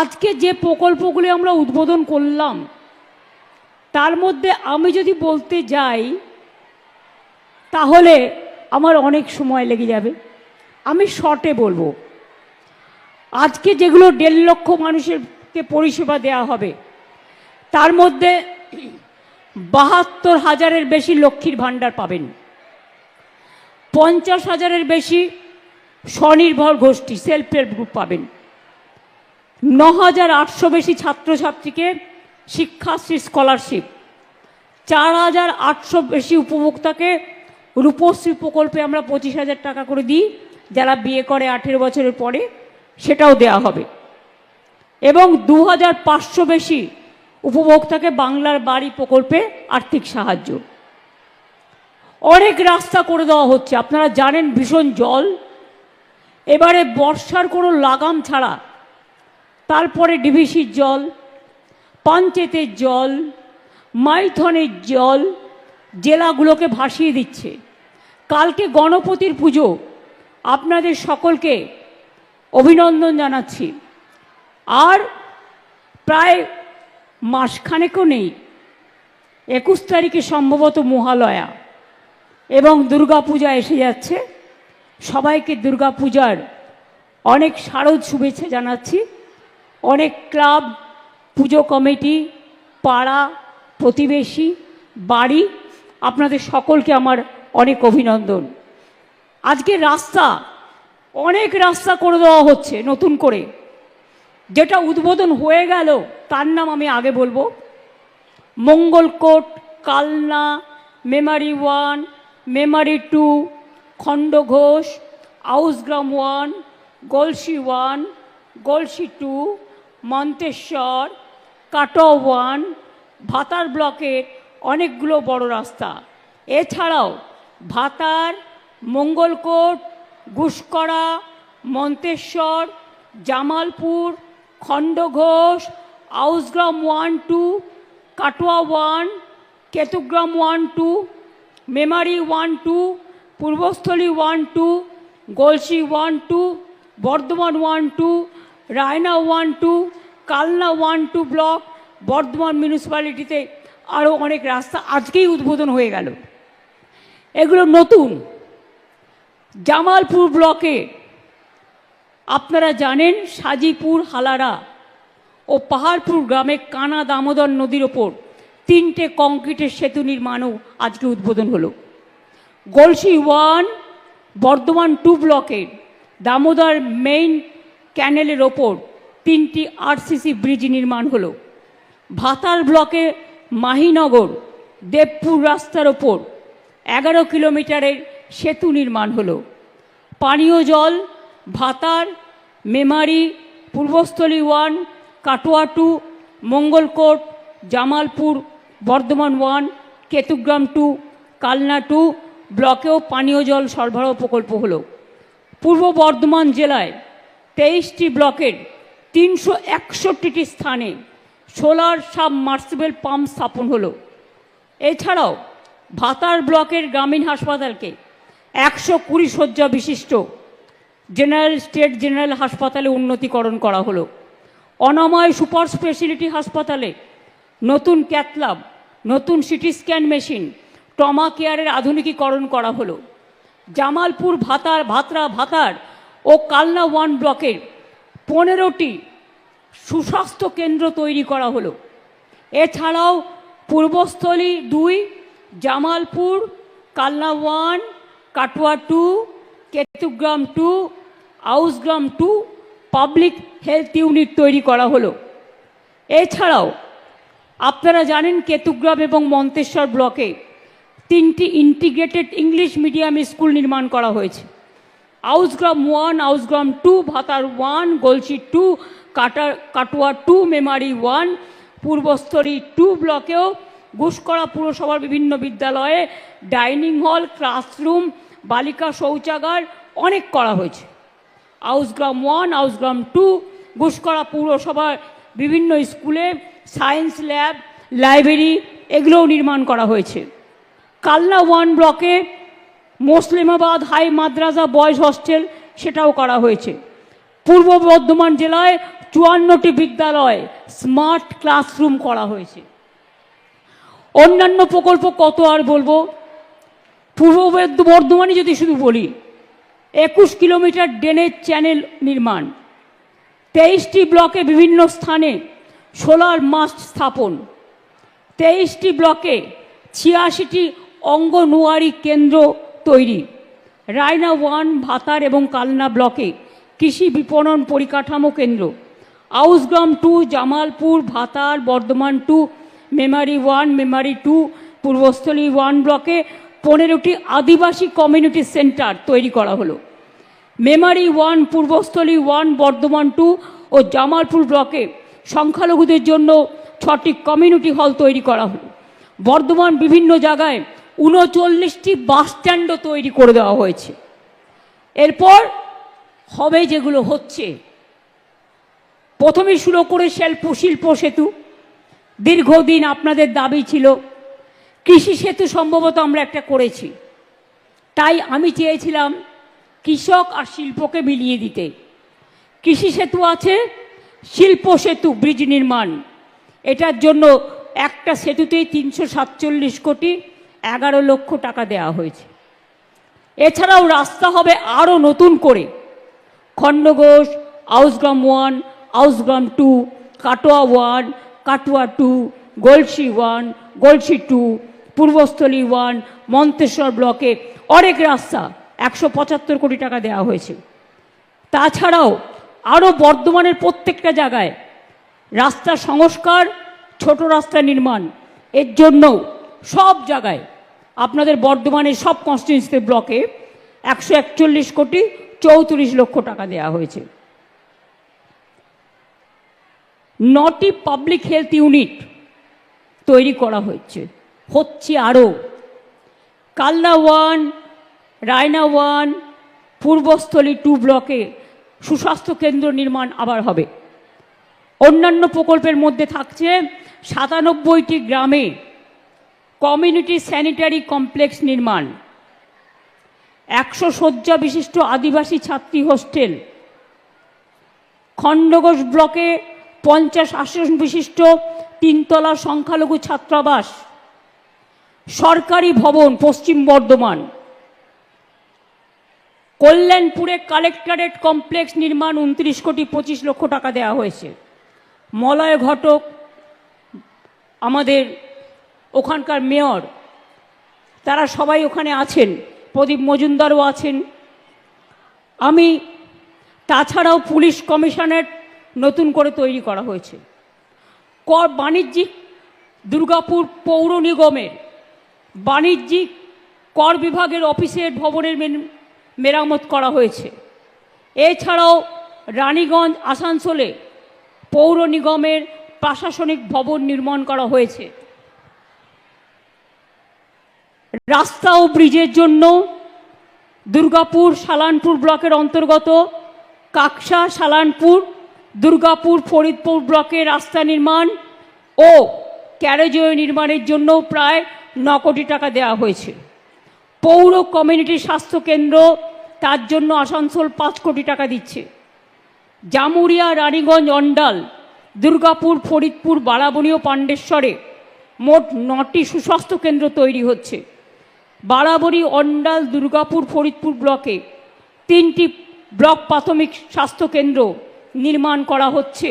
আজকে যে প্রকল্পগুলি আমরা উদ্বোধন করলাম, তার মধ্যে আমি যদি বলতে যাই, তাহলে আমার অনেক সময় লেগে যাবে। আমি শর্টে বলব। আজকে যেগুলো দেড় লক্ষ মানুষেরকে পরিষেবা দেওয়া হবে, তার মধ্যে বাহাত্তর হাজারের বেশি লক্ষ্মীর ভাণ্ডার পাবেন। পঞ্চাশ হাজারের বেশি স্বনির্ভর গোষ্ঠী সেলফ হেল্প গ্রুপ পাবেন। ন হাজার আটশো বেশি ছাত্রছাত্রীকে শিক্ষাশ্রী স্কলারশিপ। চার হাজার আটশো বেশি উপভোক্তাকে রূপশ্রী প্রকল্পে আমরা পঁচিশ হাজার টাকা করে দিই, যারা বিয়ে করে আঠেরো বছরের পরে, সেটাও দেয়া হবে। এবং দু হাজার পাঁচশো বেশি উপভোক্তাকে বাংলার বাড়ি প্রকল্পে আর্থিক সাহায্য। অনেক রাস্তা করে দেওয়া হচ্ছে, আপনারা জানেন ভীষণ জল। এবারে বর্ষার কোনো লাগাম ছাড়া তারপরে ডিভিসির জল, পঞ্চায়েতের জল, মাইথনের জল, জেলাগুলোকে ভাসিয়ে দিচ্ছে। কালকে গণপতির পুজো। আপনাদের সকলকে অভিনন্দন জানাচ্ছি। আর প্রায় মাসখানেকও নেই, একুশ তারিখে সম্ভবত মহালয়া, এবং দুর্গাপূজা এসে যাচ্ছে। সবাইকে দুর্গাপূজার অনেক শারদ শুভেচ্ছা জানাচ্ছি। অনেক ক্লাব, পুজো কমিটি, পাড়া, প্রতিবেশী, বাড়ি, আপনাদের সকলকে আমার অনেক অভিনন্দন। আজকে রাস্তা, অনেক রাস্তা করে দেওয়া হচ্ছে নতুন করে। যেটা উদ্বোধন হয়ে গেল, তার নাম আমি আগে বলব। Mangalkot, Kalna, Memari one, Memari two Khandaghosh Ausgram one, Galsi one, Galsi two Manteswar Katwa one Bhatar ব্লকের অনেকগুলো বড় রাস্তা। এছাড়াও Bhatar, Mangalkot Guskara Manteswar, Jamalpur, Khandaghosh, Ausgram one two, Katwa one, Ketugram one two, Memari one two, Purbasthali one two Galsi one two, Bardhaman one two Raina one two, Kalna one two block, Bardhaman মিউনিসিপ্যালিটিতে আরও অনেক রাস্তা আজকেই উদ্বোধন হয়ে গেল। এগুলো নতুন। জামালপুর ব্লকে আপনারা জানেন সাজিপুর, হালারা ও পাহাড়পুর গ্রামে কানা দামোদর নদীর ওপর তিনটে কংক্রিটের সেতু নির্মাণও আজকে উদ্বোধন হলো। গলসি ওয়ান, বর্ধমান টু ব্লকের দামোদর মেইন ক্যানেলের ওপর তিনটি আরসিসি ব্রিজ নির্মাণ হলো। ভাতার ব্লকে মাহিনগর, দেবপুর রাস্তার ওপর এগারো কিলোমিটারের সেতু নির্মাণ হলো। পানীয় জল, Bhatar, Memari, Purbasthali one, Katwa two, Mangalkot, Jamalpur, Bardhaman one, Ketugram two, Kalna two ব্লকেও পানীয় জল সরবরাহ প্রকল্প হলো। পূর্ব বর্ধমান জেলায় তেইশটি ব্লকের তিনশো একষট্টিটি স্থানে সোলার সাবমার্সিবল পাম্প স্থাপন হলো। এছাড়াও ভাতার ব্লকের গ্রামীণ হাসপাতালকে একশো কুড়ি শয্যা বিশিষ্ট জেনারেল, স্টেট জেনারেল হাসপাতালে উন্নতিকরণ করা হলো। অনাময় সুপার স্পেশালিটি হাসপাতালে নতুন ক্যাথলাব, নতুন সিটি স্ক্যান মেশিন, ট্রমা কেয়ারের আধুনিকীকরণ করা হলো। জামালপুর ভাতার, ভাতরা ভাতার ও কালনা ওয়ান ব্লকের পনেরোটি সুস্বাস্থ্য কেন্দ্র তৈরি করা হলো। এছাড়াও পূর্বস্থলী দুই, Jamalpur, Kalna one, Katwa two, Ketugram two, Ausgram two public health unit তৈরি করা হলো। এছাড়াও আপনারা জানেন কেতুগ্রাম এবং মন্তেশ্বর ব্লকে তিনটি ইন্টিগ্রেটেড ইংলিশ মিডিয়াম স্কুল নির্মাণ করা হয়েছে। Ausgram one Ausgram two, Bhatar one Galsi two, কাটা, Katwa two, Memari one, Purbasthali two ব্লকেও Guskara পুরসভার বিভিন্ন বিদ্যালয়ে ডাইনিং হল, ক্লাসরুম, বালিকা শৌচাগার অনেক করা হয়েছে। আউসগ্রাম ওয়ান আউসগ্রাম টু ঘুষকরা পৌরসভার বিভিন্ন স্কুলে সায়েন্স ল্যাব, লাইব্রেরি, এগুলোও নির্মাণ করা হয়েছে। কালনা ওয়ান ব্লকে Muslimabad high Madrasa boys hostel সেটাও করা হয়েছে। পূর্ব বর্ধমান জেলায় চুয়ান্নটি বিদ্যালয় স্মার্ট ক্লাসরুম করা হয়েছে। অন্যান্য প্রকল্প কত আর বলব? পূর্ব বর্ধ- বর্ধমানে যদি শুধু বলি, একুশ কিলোমিটার ড্রেনেজ চ্যানেল নির্মাণ, তেইশটি ব্লকে বিভিন্ন স্থানে সোলার মাস্ট স্থাপন, তেইশটি ব্লকে ছিয়াশিটি অঙ্গনওয়াড়ি কেন্দ্র তৈরি। রায়না ওয়ান, ভাতার এবং কালনা ব্লকে কৃষি বিপণন পরিকাঠামো কেন্দ্র। Ausgram two, Jamalpur, Bhatar, Bardhaman two, Memari one, Memari two, Purbasthali one ব্লকে পনেরোটি আদিবাসী কমিউনিটি সেন্টার তৈরি করা হলো। Memari one, Purbasthali one, Bardhaman two ও জামালপুর ব্লকে সংখ্যালঘুদের জন্য ছটি কমিউনিটি হল তৈরি করা হলো। বর্ধমান বিভিন্ন জায়গায় উনচল্লিশটি বাস স্ট্যান্ডও তৈরি করে দেওয়া হয়েছে। এরপর হবে যেগুলো হচ্ছে প্রথমে শুরু করে শিল্প শিল্প সেতু। দীর্ঘদিন আপনাদের দাবি ছিল, কৃষি সেতু সম্ভবত আমরা একটা করেছি। তাই আমি চেয়েছিলাম কৃষক আর শিল্পকে মিলিয়ে দিতে। কৃষি সেতু আছে, শিল্প সেতু, ব্রিজ নির্মাণ। এটার জন্য একটা সেতুতেই তিনশো সাতচল্লিশ কোটি এগারো লক্ষ টাকা দেওয়া হয়েছে। এছাড়াও রাস্তা হবে আরও নতুন করে। Khandaghosh, Ausgram one, Ausgram two, Katwa one, Katwa two, Galsi one, Galsi two, Purbasthali one, Manteswar ব্লকে অনেক রাস্তা একশো পঁচাত্তর কোটি টাকা দেওয়া হয়েছে। তাছাড়াও আরও বর্ধমানের প্রত্যেকটা জায়গায় রাস্তা সংস্কার, ছোট রাস্তা নির্মাণ, এর জন্য সব জায়গায় আপনাদের বর্ধমানের সব কনস্টিটিউন্সি ব্লকে একশো একচল্লিশ কোটি চৌত্রিশ লক্ষ টাকা দেওয়া হয়েছে। নটি পাবলিক হেলথ ইউনিট তৈরি করা হয়েছে। হচ্ছে আরও। Kalna one, Raina one, Purbasthali two ব্লকে সুস্বাস্থ্য কেন্দ্র নির্মাণ আবার হবে। অন্যান্য প্রকল্পের মধ্যে থাকছে সাতানব্বইটি গ্রামে কমিউনিটি স্যানিটারি কমপ্লেক্স নির্মাণ। একশো শয্যা বিশিষ্ট আদিবাসী ছাত্রী হোস্টেল। খণ্ডঘোষ ব্লকে পঞ্চাশ আসন বিশিষ্ট তিনতলা সংখ্যালঘু ছাত্রাবাস। সরকারি ভবন, পশ্চিম বর্ধমান। কল্যাণপুরে কালেক্টরেট কমপ্লেক্স নির্মাণ উনত্রিশ কোটি পঁচিশ লক্ষ টাকা দেওয়া হয়েছে। মলয় ঘটক, আমাদের ওখানকার মেয়র, তারা সবাই ওখানে আছেন, প্রদীপ মজুমদারও আছেন। আমি তাছাড়াও পুলিশ কমিশনের নতুন করে তৈরি করা হয়েছে। কর বাণিজ্যিক দুর্গাপুর পৌর নিগমের বাণিজ্যিক কর বিভাগের অফিসের ভবনের মেরামত করা হয়েছে। এছাড়াও রানীগঞ্জ, আসানসোলে পৌর নিগমের প্রশাসনিক ভবন নির্মাণ করা হয়েছে। রাস্তা ও ব্রিজের জন্য দুর্গাপুর সালানপুর ব্লকের অন্তর্গত কাকসা সালানপুর, দুর্গাপুর ফরিদপুর ব্লকে রাস্তা নির্মাণ ও ক্যারেজওয়ে নির্মাণের জন্য প্রায় ন কোটি টাকা দেওয়া হয়েছে। পৌর কমিউনিটি স্বাস্থ্য কেন্দ্র তার জন্য আসানসোল পাঁচ কোটি টাকা দিচ্ছে। জামুরিয়া, রানীগঞ্জ, অন্ডাল, দুর্গাপুর, ফরিদপুর, বারাবণী ও পাণ্ডেশ্বরে মোট নটি সুস্বাস্থ্য কেন্দ্র তৈরি হচ্ছে। বারাবণী অন্ডাল দুর্গাপুর ফরিদপুর ব্লকে তিনটি ব্লক প্রাথমিক স্বাস্থ্যকেন্দ্র নির্মাণ করা হচ্ছে।